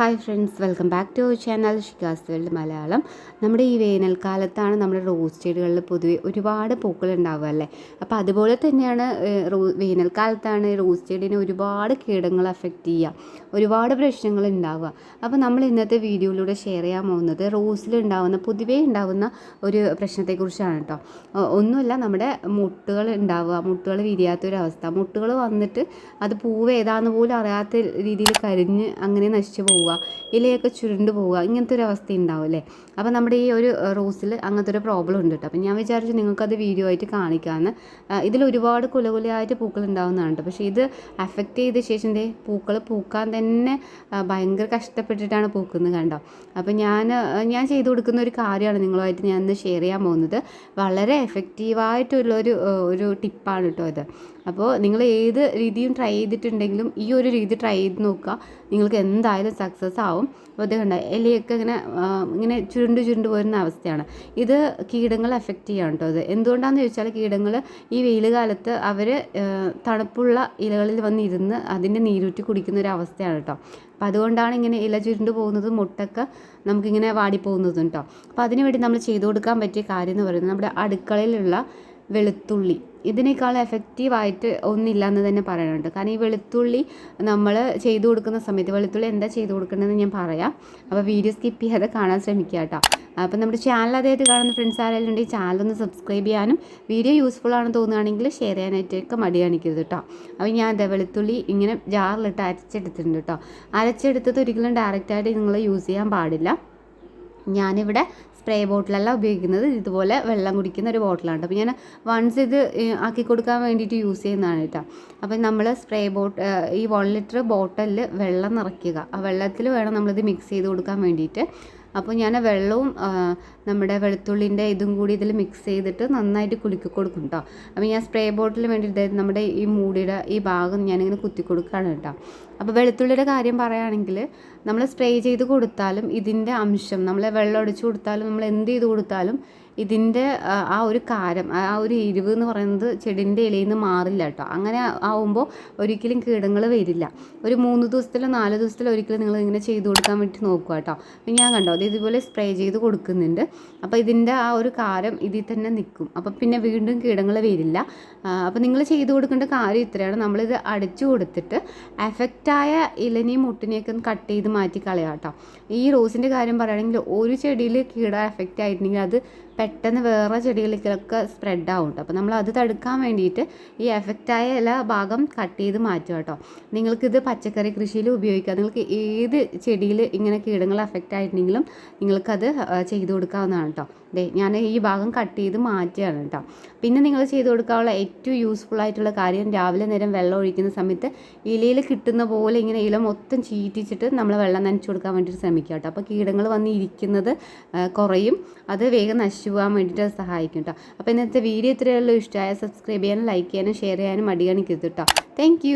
Hi friends welcome back to our channel Shikha's world Malayalam നമ്മുടെ ഈ വേനൽക്കാലത്താണ് നമ്മുടെ rose ചെടികളിൽ പൊതുവെ ഒരുപാട് പൂക്കൾ ഉണ്ടാവുക അല്ലേ? അപ്പോൾ അതുപോലെ തന്നെയാണ് റോ വേനൽക്കാലത്താണ് റോസ് ചെടീനെ ഒരുപാട് കീടങ്ങൾ അഫക്റ്റ് ചെയ്യുക ഒരുപാട് പ്രശ്നങ്ങൾ ഉണ്ടാവുക. അപ്പോൾ നമ്മൾ ഇന്നത്തെ വീഡിയോയിലൂടെ ഷെയർ ചെയ്യാൻ പോകുന്നത് റോസിലുണ്ടാവുന്ന പൊതുവേ ഉണ്ടാവുന്ന ഒരു പ്രശ്നത്തെക്കുറിച്ചാണ് കേട്ടോ. ഒന്നുമല്ല നമ്മുടെ മുട്ടുകൾ ഉണ്ടാവുക മുട്ടുകൾ വിരിയാത്തൊരവസ്ഥ മുട്ടുകൾ വന്നിട്ട് അത് പൂവ് ഏതാണെന്ന് പോലും അറിയാത്ത രീതിയിൽ കരിഞ്ഞ് അങ്ങനെ നശിച്ചു പോവുക. ഇലയൊക്കെ ചുരുണ്ട് പോവുക ഇങ്ങനത്തെ ഒരു അവസ്ഥ ഉണ്ടാവും അല്ലേ? അപ്പോൾ നമ്മുടെ ഈ ഒരു റോസിൽ അങ്ങനത്തെ ഒരു പ്രോബ്ലം ഉണ്ട് കേട്ടോ. അപ്പോൾ ഞാൻ വിചാരിച്ചു നിങ്ങൾക്കത് വീഡിയോ ആയിട്ട് കാണിക്കാമെന്ന് ഇതിൽ ഒരുപാട് കുലകുലയായിട്ട് പൂക്കൾ ഉണ്ടാവുന്നതാണ് കേട്ടോ. പക്ഷേ ഇത് അഫക്റ്റ് ചെയ്ത ശേഷം ദേ പൂക്കൾ പൂക്കാൻ തന്നെ ഭയങ്കര കഷ്ടപ്പെട്ടിട്ടാണ് പൂക്കുന്നത് കണ്ടോ? അപ്പോൾ ഞാൻ ഞാൻ ചെയ്തു കൊടുക്കുന്ന ഒരു കാര്യമാണ് നിങ്ങളുമായിട്ട് ഞാൻ ഇന്ന് ഷെയർ ചെയ്യാൻ പോകുന്നത്. വളരെ എഫക്റ്റീവായിട്ടുള്ളൊരു ഒരു ടിപ്പാണ് കേട്ടോ ഇത്. അപ്പോൾ നിങ്ങൾ ഏത് രീതിയും ട്രൈ ചെയ്തിട്ടുണ്ടെങ്കിലും ഈ ഒരു രീതി ട്രൈ ചെയ്ത് നോക്കുക. നിങ്ങൾക്ക് എന്തായാലും സക്സസ് ആവും അപ്പോൾ കണ്ട ഇലയൊക്കെ ഇങ്ങനെ ഇങ്ങനെ ചുരുണ്ട് ചുരുണ്ട് പോരുന്ന അവസ്ഥയാണ്. ഇത് കീടങ്ങൾ എഫക്റ്റ് ചെയ്യാണ് കേട്ടോ അത് എന്തുകൊണ്ടാണെന്ന് ചോദിച്ചാൽ കീടങ്ങൾ ഈ വെയിൽ കാലത്ത് അവർ തണുപ്പുള്ള ഇലകളിൽ വന്നിരുന്ന് അതിന്റെ നീരൂറ്റി കുടിക്കുന്ന ഒരു അവസ്ഥയാണ് കേട്ടോ അപ്പം അതുകൊണ്ടാണ് ഇങ്ങനെ ഇല ചുരുണ്ട് പോകുന്നതും മുട്ടൊക്കെ നമുക്കിങ്ങനെ വാടിപ്പോകുന്നതും കേട്ടോ അപ്പോൾ അതിനുവേണ്ടി നമ്മൾ ചെയ്തു കൊടുക്കാൻ പറ്റിയ കാര്യം എന്ന് പറയുന്നത് നമ്മുടെ അടുക്കളയിലുള്ള വെളുത്തുള്ളി. ഇതിനേക്കാൾ എഫക്റ്റീവായിട്ട് ഒന്നില്ല എന്ന് തന്നെ പറയാനുണ്ട്. കാരണം ഈ വെളുത്തുള്ളി നമ്മൾ ചെയ്തു കൊടുക്കുന്ന സമയത്ത് വെളുത്തുള്ളി എന്താ ചെയ്തു കൊടുക്കേണ്ടതെന്ന് ഞാൻ പറയാം. അപ്പോൾ വീഡിയോ സ്കിപ്പ് ചെയ്യാതെ കാണാൻ ശ്രമിക്കുക കേട്ടോ. അപ്പോൾ നമ്മുടെ ചാനൽ അതായത് കാണുന്ന ഫ്രണ്ട്സ് ആരെങ്കിലും ഉണ്ടെങ്കിൽ ചാനൽ ഒന്ന് സബ്സ്ക്രൈബ് ചെയ്യാനും വീഡിയോ യൂസ്ഫുൾ ആണെന്ന് തോന്നുകയാണെങ്കിൽ ഷെയർ ചെയ്യാനായിട്ടൊക്കെ മടി കാണിക്കരുത് കേട്ടോ. അപ്പോൾ ഞാൻ അതെ വെളുത്തുള്ളി ഇങ്ങനെ ജാറിലിട്ട് അരച്ചെടുത്തിട്ടുണ്ട് കേട്ടോ. അരച്ചെടുത്തത് ഒരിക്കലും ഡയറക്റ്റായിട്ട് നിങ്ങൾ യൂസ് ചെയ്യാൻ പാടില്ല. ഞാനിവിടെ സ്പ്രേ ബോട്ടിലല്ല ഉപയോഗിക്കുന്നത്. ഇതുപോലെ വെള്ളം കുടിക്കുന്ന ഒരു ബോട്ടിലാണ് അപ്പോൾ ഞാൻ വൺസ് ഇത് ആക്കി കൊടുക്കാൻ വേണ്ടിയിട്ട് യൂസ് ചെയ്യുന്നതാണ് കേട്ടോ അപ്പോൾ നമ്മൾ സ്പ്രേ ബോട്ട് ഈ വൺ ലിറ്റർ ബോട്ടലിൽ വെള്ളം നിറയ്ക്കുക. ആ വെള്ളത്തിൽ വേണം നമ്മളിത് മിക്സ് ചെയ്ത് കൊടുക്കാൻ വേണ്ടിയിട്ട്. അപ്പോൾ ഞാൻ വെള്ളവും നമ്മുടെ വെളുത്തുള്ളിന്റെ ഇതും കൂടി ഇതിൽ മിക്സ് ചെയ്തിട്ട് നന്നായിട്ട് കുലുക്കി കൊടുക്കും കേട്ടോ അപ്പോൾ ഞാൻ സ്പ്രേ ബോട്ടിൽ വേണ്ടിയിട്ട് നമ്മുടെ ഈ മൂടിയുടെ ഈ ഭാഗം ഞാനിങ്ങനെ കുത്തി കൊടുക്കുകയാണ് കേട്ടോ അപ്പോൾ വെളുത്തുള്ളിയുടെ കാര്യം പറയുകയാണെങ്കിൽ നമ്മൾ സ്പ്രേ ചെയ്ത് കൊടുത്താലും ഇതിന്റെ അംശം നമ്മൾ വെള്ളം ഒടിച്ചു കൊടുത്താലും നമ്മൾ എന്ത് ചെയ്ത് കൊടുത്താലും ഇതിന്റെ ആ, ഒരു കാരം ആ ഒരു എരിവ് എന്ന് പറയുന്നത് ചെടിന്റെ ഇലയിൽ നിന്ന് മാറില്ല കേട്ടോ. അങ്ങനെ ആവുമ്പോൾ ഒരിക്കലും കീടങ്ങൾ വരില്ല. ഒരു മൂന്ന് ദിവസത്തിലോ നാല് ദിവസത്തിലോ ഒരിക്കലും നിങ്ങൾ ഇങ്ങനെ ചെയ്ത് കൊടുക്കാൻ വേണ്ടി നോക്കുക കേട്ടോ. അപ്പം ഞാൻ കണ്ടോ അത് ഇതുപോലെ സ്പ്രേ ചെയ്ത് കൊടുക്കുന്നുണ്ട്. അപ്പോൾ ഇതിന്റെ ആ ഒരു കാരം ഇതിൽ തന്നെ നിൽക്കും. അപ്പോൾ പിന്നെ വീണ്ടും കീടങ്ങൾ വരില്ല. അപ്പോൾ നിങ്ങൾ ചെയ്ത് കൊടുക്കേണ്ട കാര്യം ഇത്രയാണ്. നമ്മളിത് അടിച്ചു കൊടുത്തിട്ട് എഫക്റ്റായ ഇലനെയും മുട്ടിനെയൊക്കെ ഒന്ന് കട്ട് ചെയ്ത് മാറ്റി കളയാം കേട്ടോ. ഈ റോസിന്റെ കാര്യം പറയുകയാണെങ്കിൽ ഒരു ചെടിയിൽ കീട എഫക്റ്റ് ആയിട്ടുണ്ടെങ്കിൽ അത് പെട്ടെന്ന് വേറെ ചെടികളിലേക്കൊക്കെ സ്പ്രെഡ് ആവും കേട്ടോ അപ്പോൾ നമ്മൾ അത് തടുക്കാൻ വേണ്ടിയിട്ട് ഈ എഫക്റ്റായ ഇല ഭാഗം കട്ട് ചെയ്ത് മാറ്റുക കേട്ടോ നിങ്ങൾക്കിത് പച്ചക്കറി കൃഷിയിൽ ഉപയോഗിക്കാം. നിങ്ങൾക്ക് ഏത് ചെടിയിൽ ഇങ്ങനെ കീടങ്ങൾ എഫക്റ്റ് ആയിട്ടുണ്ടെങ്കിലും നിങ്ങൾക്കത് ചെയ്ത് കൊടുക്കാവുന്നതാണ് കേട്ടോ ദേ ഞാൻ ഈ ഭാഗം കട്ട് ചെയ്ത് മാറ്റുകയാണ് കേട്ടോ പിന്നെ നിങ്ങൾ ചെയ്ത് കൊടുക്കാനുള്ള ഏറ്റവും യൂസ്ഫുൾ ആയിട്ടുള്ള കാര്യം രാവിലെ നേരം വെള്ളം ഒഴിക്കുന്ന സമയത്ത് ഇലയിൽ കിട്ടുന്ന പോലെ ഇങ്ങനെ ഇല മൊത്തം ചീറ്റിച്ചിട്ട് നമ്മൾ വെള്ളം നനച്ചു കൊടുക്കാൻ വേണ്ടിയിട്ട് ശ്രമിക്കുക കേട്ടോ അപ്പോൾ കീടങ്ങൾ വന്ന് ഇരിക്കുന്നത് കുറയും. അത് വേഗം നശിച്ചു പോകാൻ വേണ്ടിയിട്ട് സഹായിക്കും കേട്ടോ അപ്പോൾ ഇന്നത്തെ വീഡിയോ ഇത്രയുള്ളൂ ഇഷ്ടമായ സബ്സ്ക്രൈബ് ചെയ്യാനും ലൈക്ക് ചെയ്യാനും ഷെയർ ചെയ്യാനും മടികാണിക്കരുത് കേട്ടോ താങ്ക്